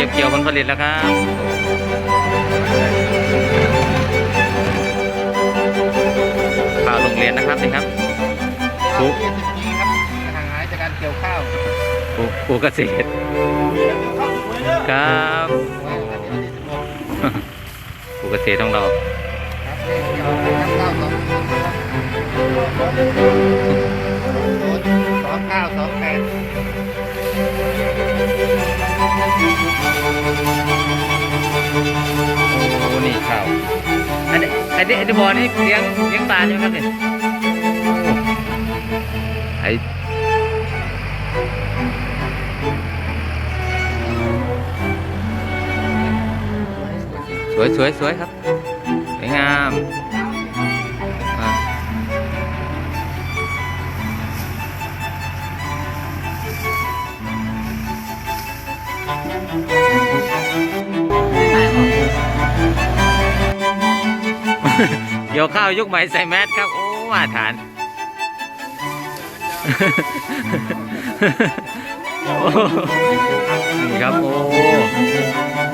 ก็บเกี่ยวผลผลิตแล้วครับข่าวโรงเรียนนะครับนี่ครับข้าวยี่สิบปีครับห่างหายจากการเกี่ยวข้าวปลูกปลูกเกษตรข้าวสวยเด้อครับวันที่วันที่สิบหกปลูกเกษตรของเราครับเลขเกี่ยวกับข้าวสองศูนย์ครับศูนย์สองเก้าสองแปด โอ้นี่ข้าวอันนี้อันนี้อันนี้บ่อนี่เลี้ยงเลี้ยงปลาใช่ไหมครับเนี่ยไอสวยสวยสวยครับสวยงาม เกี่ยวข้าวยุคใหม่ใส่แมสครับ โอ้มาฐานโอ้นี่ครับ โอ้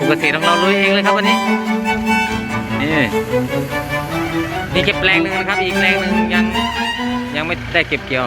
ปกติของเราลุยเองเลยครับวันนี้ นี่นี่เก็บแปลงหนึ่งนะครับ อีกแปลงหนึ่งยังยังไม่ได้เก็บเกี่ยว